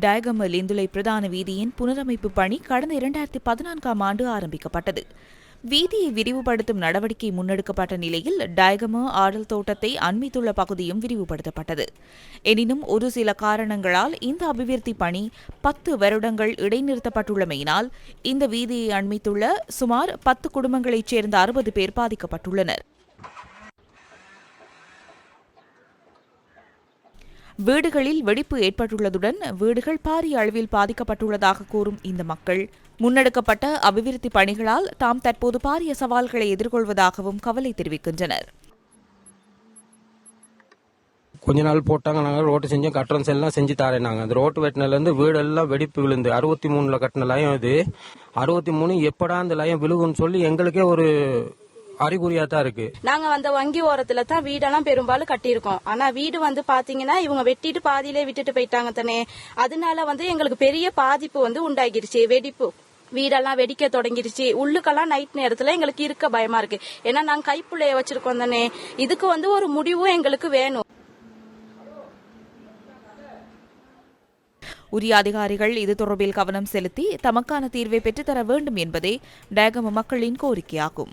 டயகமல் லிந்துலை பிரதான வீதியின் புனரமைப்பு பணி கடந்த இரண்டாயிரத்தி பதினான்காம் ஆண்டு ஆரம்பிக்கப்பட்டது. வீதியை விரிவுபடுத்தும் நடவடிக்கை முன்னெடுக்கப்பட்ட நிலையில் டயகமோ ஆடல் தோட்டத்தை அண்மித்துள்ள பகுதியும் விரிவுபடுத்தப்பட்டது. எனினும் ஒரு சில காரணங்களால் இந்த அபிவிருத்தி பணி பத்து வருடங்கள் இடைநிறுத்தப்பட்டுள்ளமையினால் இந்த வீதியை அண்மித்துள்ள சுமார் பத்து குடும்பங்களைச் சேர்ந்த அறுபது பேர் பாதிக்கப்பட்டுள்ளனர். வீடுகளில் வெடிப்பு ஏற்பட்டுள்ளதுடன் வீடுகள் பாரிய அளவில் பாதிக்கப்பட்டுள்ளதாக கூறும் இந்த மக்கள் முன்னெடுக்கப்பட்ட அபிவிருத்தி பணிகளால் தாம் தற்போது பாரிய சவால்களை எதிர்கொள்வதாகவும் கவலை தெரிவிக்கின்றனர். கொஞ்ச நாள் போட்டாங்க நாங்கள் ரோட்டு செஞ்சோம் கட்டணம் எல்லாம் செஞ்சு தாரேனாங்க அந்த ரோட்டு வெட்டினதுலேருந்து வீடெல்லாம் வெடிப்பு விழுந்து அறுபத்தி மூணில் கட்டின லயம் இது. அறுபத்தி மூணு எப்படா அந்த லயம் விழுகுன்னு சொல்லி எங்களுக்கே ஒரு அறிகுறியா தான் இருக்கு. நாங்க அந்த வங்கி ஓரத்துல தான் வீடெல்லாம் பெரும்பாலும் கட்டியிருக்கோம். ஆனா வீடு வந்து பாத்தீங்கன்னா இவங்க வெட்டிட்டு பாதியிலே விட்டுட்டு போயிட்டாங்க தானே. அதனால வந்து எங்களுக்கு பெரிய பாதிப்பு வந்து உண்டாகிருச்சு. வெடிப்பு. வீடெல்லாம் வெடிக்க தொடங்கிருச்சு. உள்ளுக்கெல்லாம் நைட் நேரத்துல எங்களுக்கு இருக்க பயமா இருக்கு. ஏன்னா நாங்க கைப்புள்ளைய வச்சிருக்கோம் தானே. இதுக்கு வந்து ஒரு முடிவும் எங்களுக்கு வேணும். உரிய அதிகாரிகள் இது தொடர்பில் கவனம் செலுத்தி தமக்கான தீர்வை பெற்றுத்தர வேண்டும் என்பதே டயகம மக்களின் கோரிக்கையாகும்.